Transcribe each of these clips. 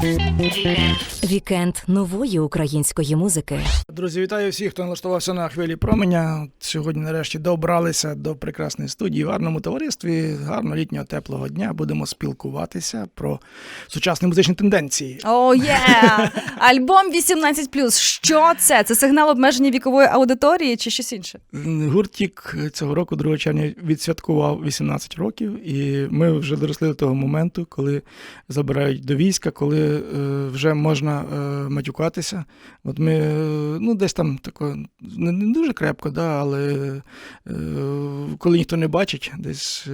Thank you. Вікенд нової української музики. Друзі, вітаю всіх, хто налаштувався на хвилі променя. Сьогодні, нарешті, добралися до прекрасної студії в гарному товаристві. Гарно літнього теплого дня. Будемо спілкуватися про сучасні музичні тенденції. О, є! Альбом 18+. Що це? Це сигнал обмеження вікової аудиторії чи щось інше? Гуртік цього року, 2 червня, відсвяткував 18 років, і ми вже доросли до того моменту, коли забирають до війська, коли е, вже можна е, матюкатися. От ми е, ну, десь там тако, не, дуже крепко, да, але е, коли ніхто не бачить, десь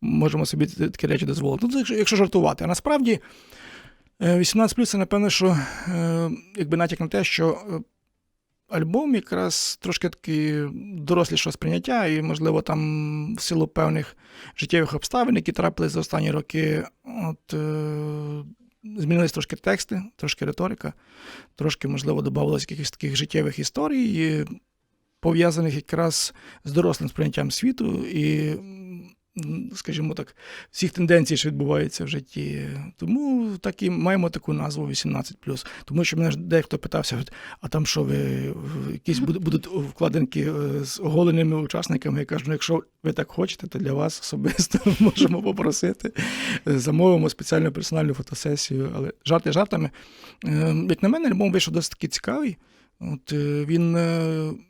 можемо собі такі речі дозволити. Ну, якщо, жартувати. А насправді. е, 18 плюс це, напевно, що якби натяк на те, що альбом якраз трошки таки дорослішого сприйняття, і, можливо, там в силу певних життєвих обставин, які трапились за останні роки, от, змінились трошки тексти, трошки риторика, трошки, можливо, додавалося якихось таких життєвих історій, пов'язаних якраз з дорослим сприйняттям світу і. Скажімо так, всіх тенденцій, що відбуваються в житті. Тому так і маємо таку назву 18+. Тому що мене ж дехто питався, а там що ви якісь будуть вкладинки е, з оголеними учасниками. Я кажу, ну якщо ви так хочете, то для вас особисто можемо попросити. Замовимо спеціальну персональну фотосесію. Але жарти жартами. Е, Як на мене, альбом вийшов досить цікавий. От е, він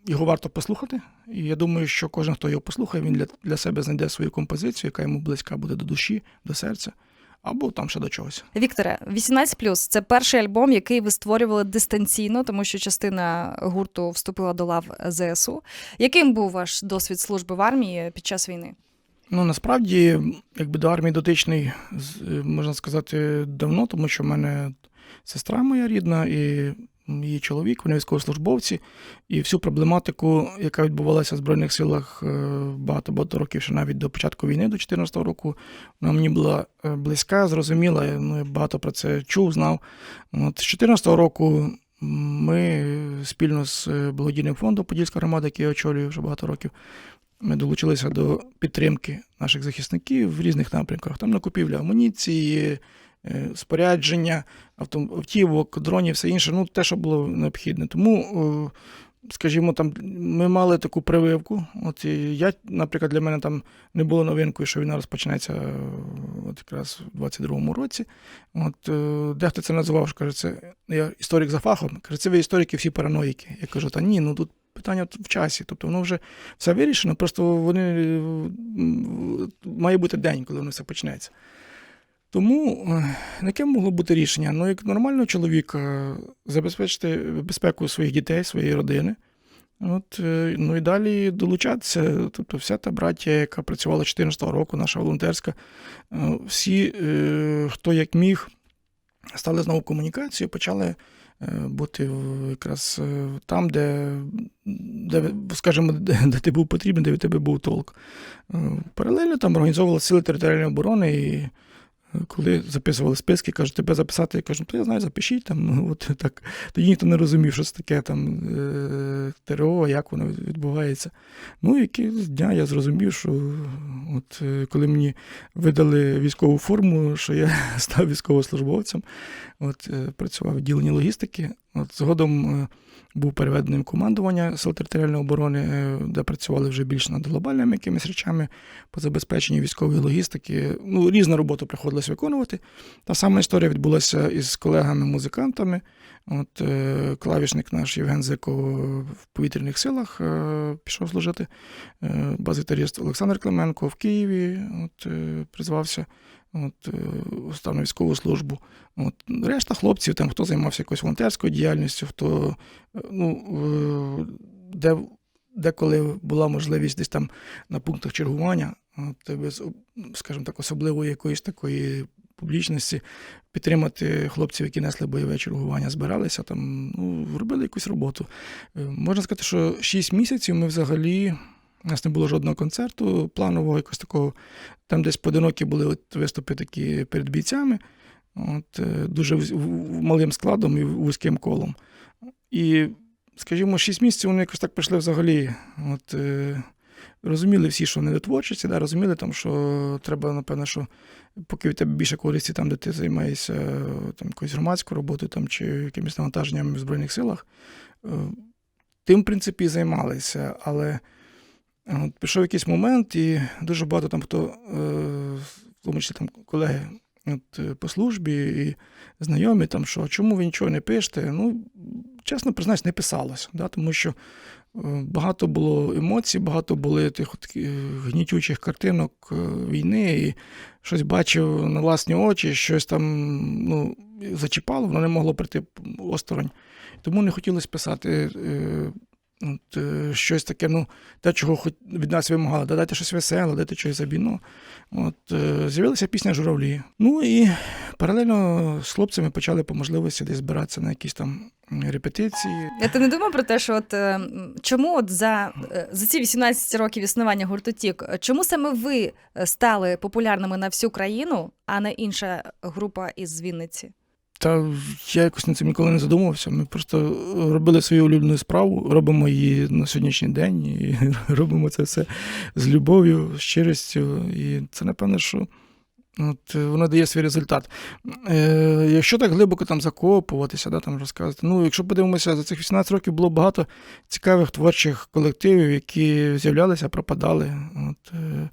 його варто послухати. І я думаю, що кожен, хто його послухає, він для, для себе знайде свою композицію, яка йому близька буде до душі, до серця, або там ще до чогось. Вікторе, 18+. це перший альбом, який ви створювали дистанційно, тому що частина гурту вступила до лав ЗСУ. Яким був ваш досвід служби в армії під час війни? Ну насправді, якби до армії дотичний, е, можна сказати, давно, тому що в мене сестра моя рідна і її чоловік, вони військовослужбовці, і всю проблематику, яка відбувалася в Збройних силах е, багато-багато років, ще навіть до початку війни, до 2014 року, вона мені була е, близька, зрозуміла, ну, я багато про це чув, знав. От, з 2014 року ми спільно з е, благодійним фондом Подільська громада, який я очолюю вже багато років, ми долучилися до підтримки наших захисників в різних напрямках. Там на купівлю амуніції, е, спорядження, авто- автівок, дронів, все інше, ну те, що було необхідне. Тому, скажімо, там ми мали таку прививку. От я, наприклад, для мене там не було новинкою, що війна розпочнеться е, от якраз в 22-му році. От е, дехто це називав, що каже, це я історик за фахом. Каже, це ви історики всі параноїки. Я кажу, та ні, ну тут питання в часі. Тобто воно вже все вирішено, просто вони е, має бути день, коли воно все почнеться. Тому е, яке могло бути рішення? Ну, як нормального чоловіка забезпечити безпеку своїх дітей, своєї родини. От, е, ну і далі долучатися. Тобто, вся та браття, яка працювала 14 року, наша волонтерська, е, всі, е, хто як міг, стали знову в комунікацію, почали е, бути якраз е, там, де, де скажімо, де, де ти був потрібен, де від тебе був толк. Е, Паралельно там організовували сили територіальної оборони і. Коли записували списки, кажуть, тебе записати, я кажу, то я знаю, запишіть там. Ну, от так. Тоді ніхто не розумів, що це таке там е, ТРО, як воно відбувається. Ну, і якийсь дня я зрозумів, що от е, коли мені видали військову форму, що я став військовослужбовцем, от е, працював в відділенні логістики. От згодом е, був переведений в командування Сил територіальної оборони, е, де працювали вже більш над глобальними якимись речами по забезпеченню військової логістики. Ну, різну роботу приходилось виконувати. Та сама історія відбулася із колегами-музикантами. От е, клавішник наш Євген Зиков в повітряних силах пішов служити. Бас-гітаріст Олександр Клименко в Києві от, призвався. От, е, став на військову службу. От, решта хлопців, там, хто займався якоюсь волонтерською діяльністю, хто е, ну, де, деколи була можливість десь там на пунктах чергування, от, без, скажімо так, особливої якоїсь такої публічності підтримати хлопців, які несли бойове чергування, збиралися там, ну, робили якусь роботу. Е, Можна сказати, що 6 місяців ми взагалі. У нас не було жодного концерту планового, якось такого. Там десь поодинокі були от виступи такі перед бійцями, от, е, дуже в- в- малим складом і вузьким колом. І, скажімо, 6 місяців вони якось так пішли взагалі. От, е, розуміли всі, що не до творчості, да, розуміли, там, що треба, напевно, що поки від тебе більше користі там, де ти займаєшся там, якоюсь громадською роботою там, чи якимись навантаженнями в Збройних силах, е, тим, в принципі, і займалися. Але от, пішов якийсь момент, і дуже багато там хто, е, в тому числі там колеги от, е, по службі і знайомі, там, що чому ви нічого не пишете? Ну, чесно признаюсь, не писалось, да, тому що е, багато було емоцій, багато були тих от, гнітючих картинок війни, і щось бачив на власні очі, щось там ну, зачіпало, воно не могло прийти осторонь. Тому не хотілося писати. От, е, щось таке, ну, те, чого хоч від нас вимагали, да, дайте щось веселе, дайте щось забійно. От, е, з'явилася пісня Журавлі. Ну і паралельно з хлопцями почали по можливості десь збиратися на якісь там репетиції. Я ти не думав про те, що от е, чому от за, за ці 18 років існування гурту Тік, чому саме ви стали популярними на всю країну, а не інша група із Вінниці? Та я якось над цим ніколи не задумувався. Ми просто робили свою улюблену справу, робимо її на сьогоднішній день і робимо це все з любов'ю, щирістю. І це, напевно, що от, воно дає свій результат. Е, якщо так глибоко там закопуватися, да, там розказувати. Ну, якщо подивимося, за цих 18 років було багато цікавих творчих колективів, які з'являлися, пропадали. От, е,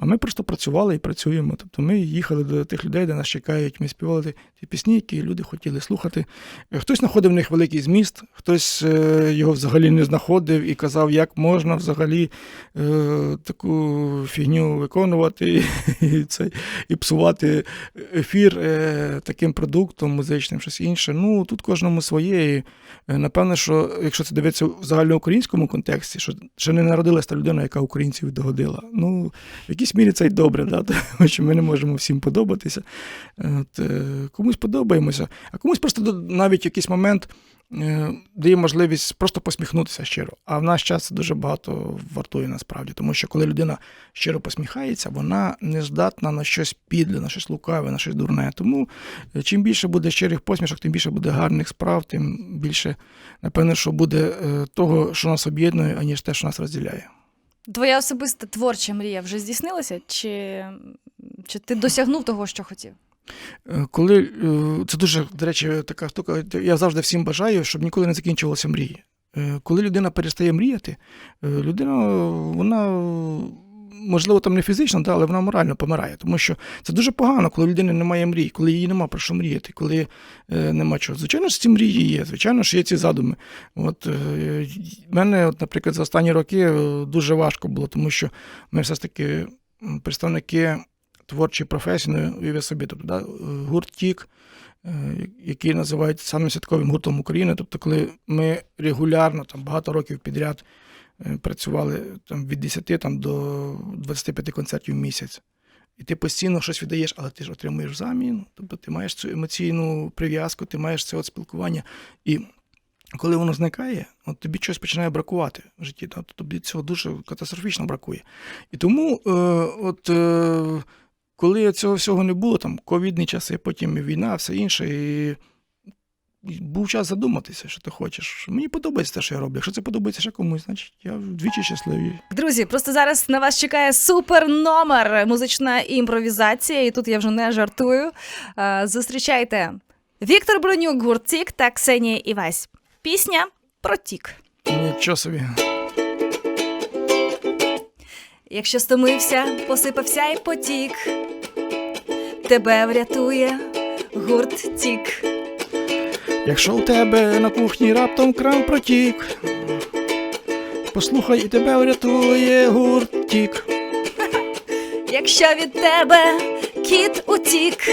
а ми просто працювали і працюємо. Тобто ми їхали до тих людей, де нас чекають. Ми співали ті- пісні, які люди хотіли слухати. Е, Хтось знаходив в них великий зміст, хтось е, його взагалі не знаходив і казав, як можна взагалі е, таку фігню виконувати і, це, і псувати ефір таким продуктом музичним, щось інше. Ну тут кожному своє. І, напевне, що якщо це дивитися в загальноукраїнському контексті, що ще не народилася та людина, яка українців догодила. Ну, в якійсь мірі це й добре, да? тому що ми не можемо всім подобатися. От, е, комусь подобаємося, а комусь просто навіть якийсь момент е, дає можливість просто посміхнутися щиро. А в наш час це дуже багато вартує насправді, тому що коли людина щиро посміхається, вона не здатна на щось підле, на щось лукаве, на щось дурне. Тому е, чим більше буде щирих посмішок, тим більше буде гарних справ, тим більше, напевно, що буде того, що нас об'єднує, аніж те, що нас розділяє. Твоя особиста творча мрія вже здійснилася? Чи, чи ти досягнув того, що хотів? Е, Коли е, це дуже, до речі, така штука, я завжди всім бажаю, щоб ніколи не закінчувалися мрії. Е, Коли людина перестає мріяти, людина, вона, можливо, там не фізично, але вона морально помирає. Тому що це дуже погано, коли людини немає мрій, коли їй нема про що мріяти, коли е, нема чого. Звичайно ж, ці мрії є, звичайно ж, є ці задуми. От, е, мене, от, наприклад, за останні роки е, дуже важко було, тому що ми все ж таки представники творчої професії, ну, собі, тобто, да, гурт Тік, який називають самим святковим гуртом України. Тобто, коли ми регулярно, там, багато років підряд працювали там, від 10 там, до 25 концертів в місяць. І ти постійно щось віддаєш, але ти ж отримуєш взамін. Тобто ти маєш цю емоційну прив'язку, ти маєш це от спілкування. І коли воно зникає, от тобі щось починає бракувати в житті. Тобто тобі цього дуже катастрофічно бракує. І тому, е, от, е, коли цього всього не було, там ковідні часи, потім війна, все інше, і був час задуматися, що ти хочеш. Мені подобається те, що я роблю. Якщо це подобається ще комусь, значить я вдвічі щасливий. Друзі, просто зараз на вас чекає супер номер музична імпровізація, і тут я вже не жартую. Е, Зустрічайте Віктор Бронюк, гурт Тік та Ксенія Івась. Пісня про тік. Нічого собі. Якщо стомився, посипався і потік, тебе врятує гурт Тік. Якщо у тебе на кухні раптом кран протік, послухай і тебе врятує гурт тік. Якщо від тебе кіт утік,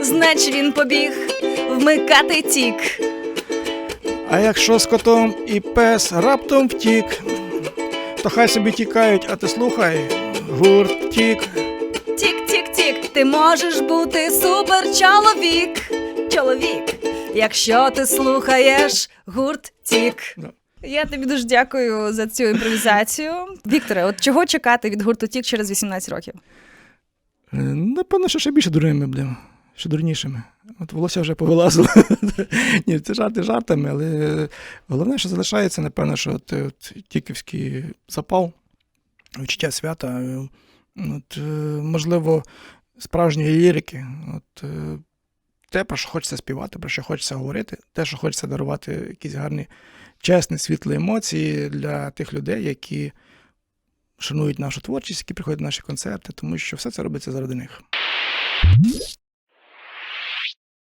знач він побіг вмикати тік. А якщо з котом і пес раптом втік, то хай собі тікають, а ти слухай, гурт тік. Тік-тік-тік, ти можеш бути супер чоловік. Чоловік, якщо ти слухаєш гурт Тік. Я тобі дуже дякую за цю імпровізацію. Вікторе, от чого чекати від гурту Тік через 18 років? Е, Напевно, що ще більше дурними будемо, ще дурнішими. От волосся вже повилазило. Ні, це жарти жартами, але головне, що залишається, напевно, що от, от тіківський запал. відчуття свята, е, от, е, можливо, справжньої лірики. От, е, те, про що хочеться співати, про що хочеться говорити, те, що хочеться дарувати якісь гарні, чесні, світлі емоції для тих людей, які шанують нашу творчість, які приходять на наші концерти, тому що все це робиться заради них.